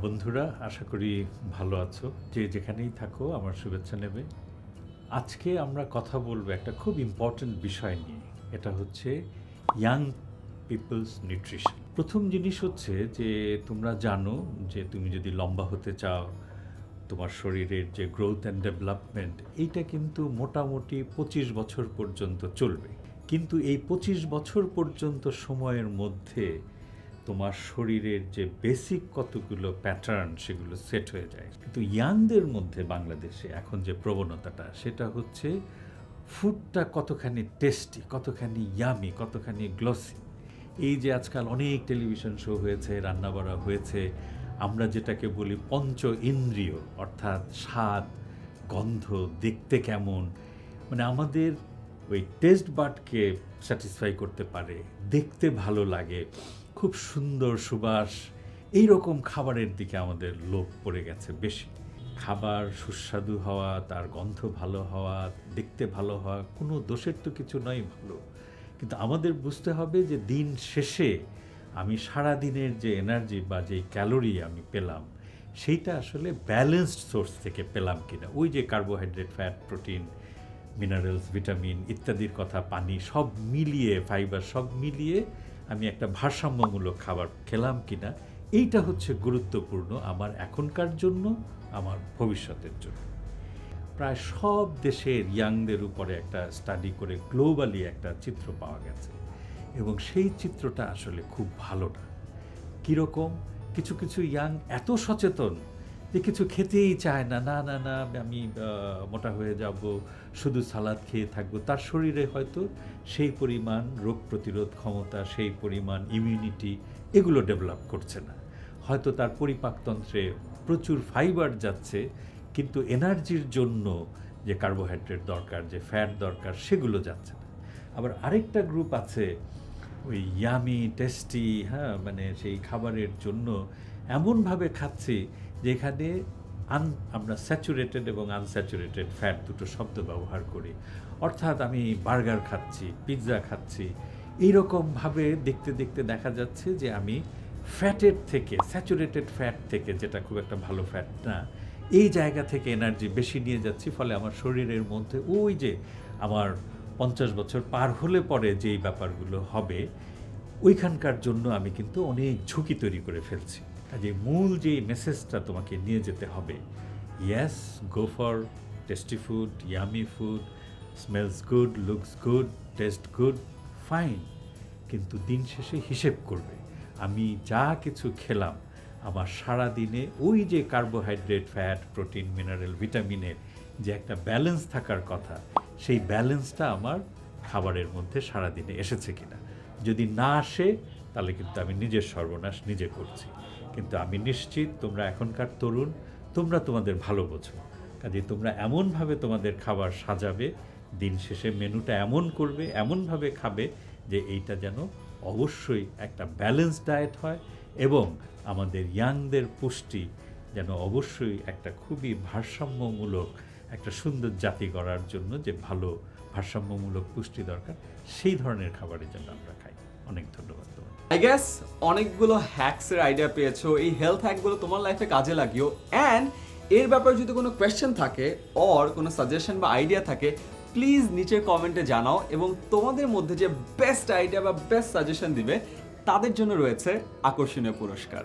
বন্ধুরা, আশা করি ভালো আছো। যে যেখানেই থাকো, আমার শুভেচ্ছা নেবে। আজকে আমরা কথা বলব একটা খুব ইম্পর্ট্যান্ট বিষয় নিয়ে। এটা হচ্ছে ইয়াং পিপলস নিউট্রিশন প্রথম জিনিস হচ্ছে যে, তোমরা জানো যে, তুমি যদি লম্বা হতে চাও, তোমার শরীরের যে গ্রোথ অ্যান্ড ডেভেলপমেন্ট এইটা কিন্তু মোটামুটি পঁচিশ বছর পর্যন্ত চলবে। কিন্তু এই পঁচিশ বছর পর্যন্ত সময়ের মধ্যে তোমার শরীরের যে বেসিক কতগুলো প্যাটার্ন সেগুলো সেট হয়ে যায়। কিন্তু ইয়াংদের মধ্যে বাংলাদেশে এখন যে প্রবণতাটা, সেটা হচ্ছে ফুডটা কতখানি টেস্টি কতখানি ইয়ামি কতখানি গ্লসি এই যে আজকাল অনেক টেলিভিশন শো হয়েছে রান্না রান্নাবাড়া হয়েছে, আমরা যেটাকে বলি পঞ্চ ইন্দ্রিয়, অর্থাৎ স্বাদ, গন্ধ, দেখতে কেমন মানে আমাদের ওই টেস্ট বার্ডকে স্যাটিসফাই করতে পারে, দেখতে ভালো লাগে, খুব সুন্দর সুবাস এই রকম খাবারের দিকে আমাদের লোভ পড়ে গেছে বেশি। খাবার সুস্বাদু হওয়া, তার গন্ধ ভালো হওয়া, দেখতে ভালো হওয়া, কোনো দোষের তো কিছু নয় ভালো। কিন্তু আমাদের বুঝতে হবে যে দিন শেষে আমি সারা দিনের যে এনার্জি বা যে ক্যালোরি আমি পেলাম, সেইটা আসলে ব্যালেন্সড সোর্স থেকে পেলাম কিনা। ওই যে carbohydrate fat protein minerals vitamin ইত্যাদির কথা, পানি, সব মিলিয়ে ফাইবার সব মিলিয়ে আমি একটা ভারসাম্যমূলক খাবার খেলাম কিনা, এইটা হচ্ছে গুরুত্বপূর্ণ আমার এখনকার জন্য, আমার ভবিষ্যতের জন্য। প্রায় সব দেশের ইয়াংদের উপরে একটা স্টাডি করে গ্লোবালি একটা চিত্র পাওয়া গেছে। এবং সেই চিত্রটা আসলে খুব ভালো না। কীরকম? কিছু কিছু ইয়াং এত সচেতন যে কিছু খেতেই চায় না না না না, আমি মোটা হয়ে যাব, শুধু সালাদ খেয়ে থাকব। তার শরীরে হয়তো সেই পরিমাণ রোগ প্রতিরোধ ক্ষমতা, সেই পরিমাণ ইমিউনিটি এগুলো ডেভেলপ করছে না। হয়তো তার পরিপাকতন্ত্রে প্রচুর ফাইবার যাচ্ছে, কিন্তু এনার্জির জন্য যে কার্বোহাইড্রেট দরকার, যে ফ্যাট দরকার, সেগুলো যাচ্ছে না। আবার আরেকটা গ্রুপ আছে ওই ইয়ামি টেস্টি হ্যাঁ মানে সেই খাবারের জন্য এমনভাবে খাচ্ছি যেখানে আন, আমরা স্যাচুরেটেড এবং আনস্যাচুরেটেড ফ্যাট দুটো শব্দ ব্যবহার করি। অর্থাৎ আমি বার্গার খাচ্ছি পিৎজা খাচ্ছি। এইরকমভাবে দেখতে দেখতে দেখা যাচ্ছে যে আমি ফ্যাটের থেকে স্যাচুরেটেড ফ্যাট থেকে, যেটা খুব একটা ভালো ফ্যাট না, এই জায়গা থেকে এনার্জি বেশি নিয়ে যাচ্ছি, ফলে আমার শরীরের মধ্যে ওই যে আমার পঞ্চাশ বছর পার হলে পরে যেই ব্যাপারগুলো হবে, ওইখানকার জন্য আমি কিন্তু অনেক ঝুঁকি তৈরি করে ফেলছি। কাজে মূল যে মেসেজটা তোমাকে নিয়ে যেতে হবে yes go for tasty food yummy food smells good looks good taste good fine কিন্তু দিন শেষে হিসেব করবে, আমি যা কিছু খেলাম, আমার সারা দিনে ওই যে কার্বোহাইড্রেট ফ্যাট প্রোটিন মিনারেল ভিটামিনের যে একটা ব্যালেন্স থাকার কথা সেই ব্যালেন্সটা আমার খাবারের মধ্যে সারা দিনে এসেছে কিনা। যদি না আসে, তাহলে কিন্তু আমি নিজের সর্বনাশ নিজে করছি। কিন্তু আমি নিশ্চিত তোমরা এখনকার তরুণ, তোমরা তোমাদের ভালো বোঝো। কাজে তোমরা এমনভাবে তোমাদের খাবার সাজাবে, দিন শেষে মেনুটা এমন করবে, এমনভাবে খাবে যে এইটা যেন অবশ্যই একটা ব্যালেন্স ডায়েট হয় এবং আমাদের ইয়াংদের পুষ্টি যেন অবশ্যই একটা খুবই ভারসাম্যমূলক একটা সুন্দর জাতি গড়ার জন্য যে ভালো ভারসাম্যমূলক পুষ্টি দরকার, সেই ধরনের খাবারের জন্য আমরা খাই। অনেক ধন্যবাদ তোমাকে আই গেস অনেকগুলো হ্যাকসের আইডিয়া পেয়েছ। এই হেলথ হ্যাকগুলো তোমার লাইফে কাজে লাগিও। অ্যান্ড এর ব্যাপারে যদি কোনো কোয়েশ্চেন থাকে অর কোনো সাজেশন বা আইডিয়া থাকে প্লিজ নিচের কমেন্টে জানাও এবং তোমাদের মধ্যে যে বেস্ট আইডিয়া বা বেস্ট সাজেশন দিবে, তাদের জন্য রয়েছে আকর্ষণীয় পুরস্কার।